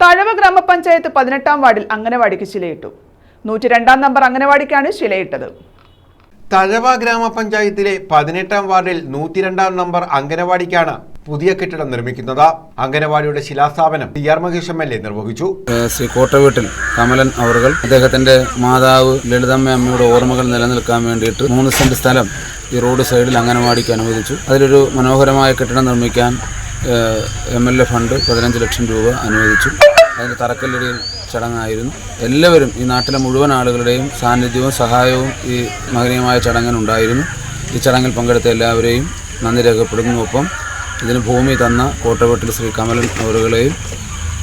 തഴവ ഗ്രാമപഞ്ചായത്ത് പതിനെട്ടാം വാർഡിൽ അംഗനവാടിക്ക് ശിലയിട്ടു. നൂറ്റി രണ്ടാം നമ്പർ അംഗനവാടിക്കാണ് ശിലയിട്ടത്. തഴവ ഗ്രാമപഞ്ചായത്തിലെ പതിനെട്ടാം വാർഡിൽ നൂറ്റിരണ്ടാം നമ്പർ അംഗനവാടിക്കാണ് പുതിയ കെട്ടിടം നിർമ്മിക്കുന്നത്. അംഗനവാടിയുടെ ശിലാസ്ഥാപനം T R Mahesh M L A നിർവഹിച്ചു. ശ്രീ കോട്ടവീട്ടിൽ കമലൻ അവർകൾ അദ്ദേഹത്തിന്റെ മാതാവ് ലളിതമ്മ അമ്മയുടെ ഓർമ്മകൾ നിലനിൽക്കാൻ വേണ്ടിയിട്ട് മൂന്ന് സെന്റ് സ്ഥലം ഈ റോഡ് സൈഡിൽ അംഗനവാടിക്ക് അനുവദിച്ചു. അതിലൊരു മനോഹരമായ കെട്ടിടം നിർമ്മിക്കാൻ എം എൽ എ ഫണ്ട് പതിനഞ്ച് ലക്ഷം രൂപ അനുവദിച്ചു. അതിന്റെ തറക്കല്ലിടയിൽ ചടങ്ങായിരുന്നു. എല്ലാവരും ഈ നാട്ടിലെ മുഴുവൻ ആളുകളുടെയും സാന്നിധ്യവും സഹായവും ഈ മഹനീയമായ ചടങ്ങിനുണ്ടായിരുന്നു ഈ ചടങ്ങിൽ പങ്കെടുത്ത എല്ലാവരെയും നന്ദി രേഖപ്പെടുന്നു. ഒപ്പം ഇതിന് ഭൂമി തന്ന കോട്ടവട്ടിൽ ശ്രീ കമലൻ അവറുകളെയും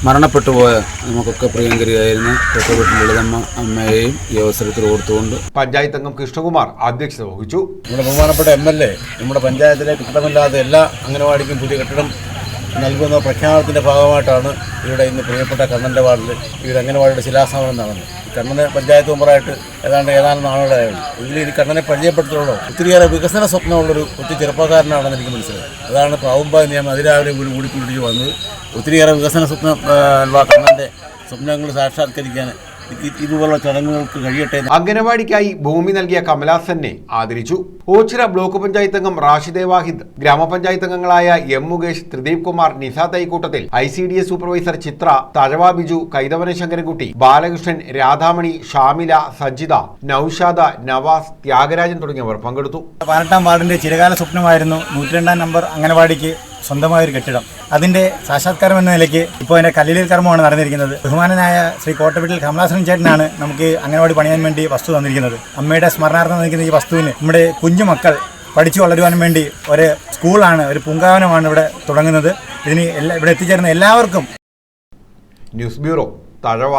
മരണപ്പെട്ടു പോയ നമുക്കൊക്കെ പ്രിയങ്കരിയായിരുന്ന കോട്ടവീട്ടിൽ ലളിതമ്മ അമ്മയെയും ഈ അവസരത്തിൽ ഓർത്തുകൊണ്ട് പഞ്ചായത്ത് അംഗം കൃഷ്ണകുമാർ അധ്യക്ഷത വഹിച്ചു. നമ്മുടെ ബഹുമാനപ്പെട്ട എം എൽ എ നമ്മുടെ പഞ്ചായത്തിലെ കെട്ടിടമില്ലാതെ എല്ലാ അംഗനവാടിക്കും പുതിയ കെട്ടിടം നൽകുന്ന പ്രഖ്യാപനത്തിന്റെ ഭാഗമായിട്ടാണ് ഇവിടെ ഇന്ന് പ്രിയപ്പെട്ട കണ്ണന്റെ വാർഡിൽ ഇവിടെ അംഗനവാടിയുടെ ശിലാസ്ഥാപനം നടന്നു കണ്ണന് പഞ്ചായത്ത് മെമ്പറായിട്ട് ഏതാണ്ട് ഏതാനും നാളുകളായുള്ളൂ ഇതിൽ ഈ കണ്ണനെ പരിചയപ്പെടുത്തുള്ളൂ. ഒത്തിരിയേറെ വികസന സ്വപ്നമുള്ളൊരു ഒത്തിരി ചെറുപ്പക്കാരനാണെന്ന് എനിക്ക് മനസ്സിലായി. അതാണ് പാവുമ്പായ നിയമം അതിരാവിലെ കൂടി കൂടിക്കൊണ്ടിരിച്ച് വന്നത്. ഒത്തിരിയേറെ വികസന സ്വപ്നം കണ്ണന്റെ സ്വപ്നങ്ങൾ സാക്ഷാത്കരിക്കാൻ ഇതുപോലുള്ള ചടങ്ങുകൾക്ക് കഴിയട്ടെ അംഗനവാടിക്കായി ഭൂമി നൽകിയ കമലാസനെ ആദരിച്ചു. ഓച്ചിറ ബ്ലോക്ക് പഞ്ചായത്ത് അംഗം റാഷിദെ വാഹിദ് ഗ്രാമപഞ്ചായത്ത് അംഗങ്ങളായ M Mukesh Tridip Kumar Nisa തൈക്കൂട്ടത്തിൽ I C D S supervisor Chithra Thazhava Biju Kaithavana Sankarankutty Balakrishnan Radhamani Shamila Sajitha Noushad Navas Thyagarajan തുടങ്ങിയവർ പങ്കെടുത്തു. പതിനെട്ടാം വാർഡിന്റെ ചിരകാല സ്വപ്നമായിരുന്നു നൂറ്റിരണ്ടാം നമ്പർ അംഗനവാടിക്ക് സ്വന്തമായ ഒരു കെട്ടിടം. അതിന്റെ സാക്ഷാത്കാരം എന്ന നിലയ്ക്ക് ഇപ്പോൾ അതിന്റെ കല്ലിലിൽ കർമ്മമാണ് നടന്നിരിക്കുന്നത്. ബഹുമാനനായ ശ്രീ കോട്ടവീട്ടിൽ കമലാസൻ ചേട്ടനാണ് നമുക്ക് അങ്ങനെ അംഗനവാടി പണിയാൻ വേണ്ടി വസ്തു തന്നിരിക്കുന്നത്. അമ്മയുടെ സ്മരണാർത്ഥം നിൽക്കുന്ന ഈ വസ്തുവിന് നമ്മുടെ കുഞ്ഞുമക്കൾ പഠിച്ചു വളരുവാനും വേണ്ടി ഒരു സ്കൂളാണ് ഒരു പൂങ്കാവനമാണ് ഇവിടെ തുടങ്ങുന്നത്. ഇതിന് എല്ലാ ഇവിടെ എത്തിച്ചേരുന്ന എല്ലാവർക്കും ന്യൂസ് ബ്യൂറോ തഴവ.